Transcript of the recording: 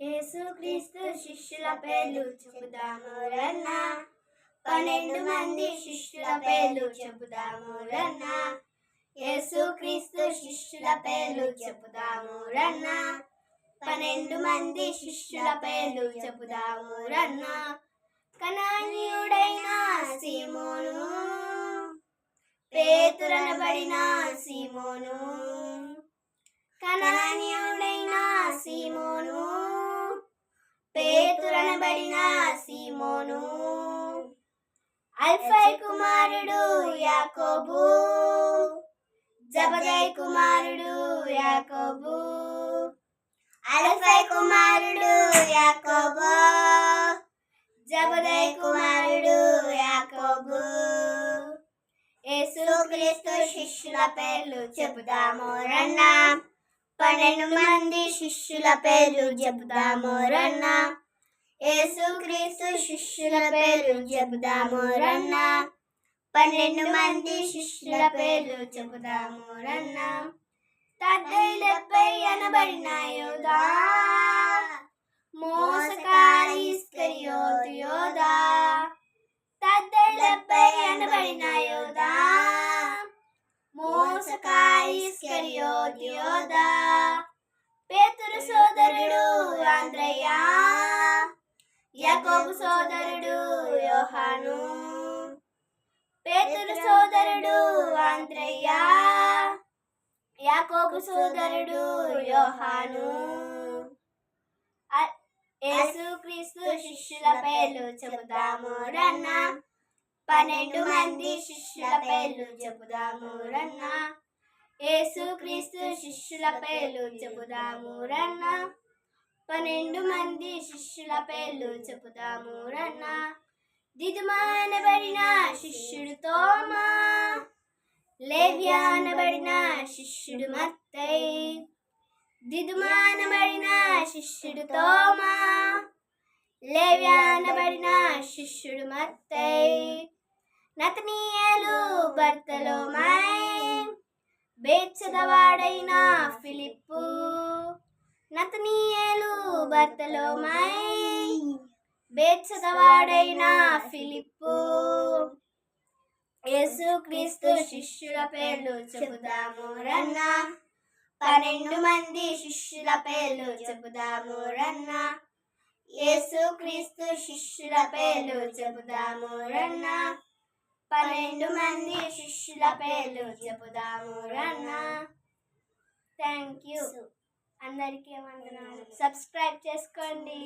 యేసుక్రీస్తు శిష్యుల పేర్లు చెబుదాము రన్న. పన్నెండు మంది శిష్యుల పేర్లు చెబుదాము రన్న. యేసుక్రీస్తు శిష్యుల పేర్లు చెబుదాము రన్న. పన్నెండు మంది శిష్యుల పేర్లు చెబుదాము రన్న. కనానీయుడైన సీమోను. పేతురనబడిన సీమోను. అల్ఫై కుమారుడు యాకోబు. జబదయ్ కుమారుడు యాకోబు. అల్ఫై కుమారుడు యాకోబు. జబదయ్ కుమారుడు యాకోబు. యేసుక్రీస్తు శిష్యుల పేర్లు చెబుదాము రన్న. పన్నెండు మంది శిష్యుల పేర్లు చెబుదాము రన్న. యేసుక్రీస్తు శిష్యుల పేర్లు చెబుదాము రన్న. పన్నెండు మంది శిష్యుల పేర్లు చెబుదాము రన్న. తద్దైలపై అనబడిన యోధా మోసకారి ఇస్కరియోతు యోధా తద్దైలపై అనబడిన యోధా మోసకారి ఇస్కరియోతు యోధా పేతురు సోదరుడు ఆంధ్రయ్య యాకోబు సోదరుడు యోహాను. పేతురు సోదరుడు ఆంధ్రయ్య యాకోబు సోదరుడు యోహాను. యేసుక్రీస్తు శిష్యుల పేర్లు చెబుదాము రన్న. పన్నెండు మంది శిష్యుల పేర్లు చెబుదాము రన్న. యేసుక్రీస్తు శిష్యుల పేర్లు చెబుదాము రన్నా. పన్నెండు మంది శిష్యుల పేర్లు చెబుతాము రన్న. దిదుమానబడిన శిష్యుడు తోమా లేవ్యానబడిన శిష్యుడు మత్తై. దిదుమానబడిన శిష్యుడు తోమా లేవ్యానబడిన శిష్యుడు మత్తై. నతనీయేలు బర్తలోమై బేచ్చదవాడైన ఫిలిప్పు బర్తలోమై బేచ్చదవాడైన ఫిలిప్పు. యేసుక్రీస్తు శిష్యుల పేర్లు చెబుదాము రన్న. పన్నెండు మంది శిష్యుల పేర్లు చెబుదాము రన్న. యేసుక్రీస్తు శిష్యుల పేర్లు చెబుదాము రన్న. పన్నెండు మంది శిష్యుల పేర్లు చెబుదాము రన్న. Thank you. అందరికీ వందనాలు. సబ్స్క్రైబ్ చేసుకోండి.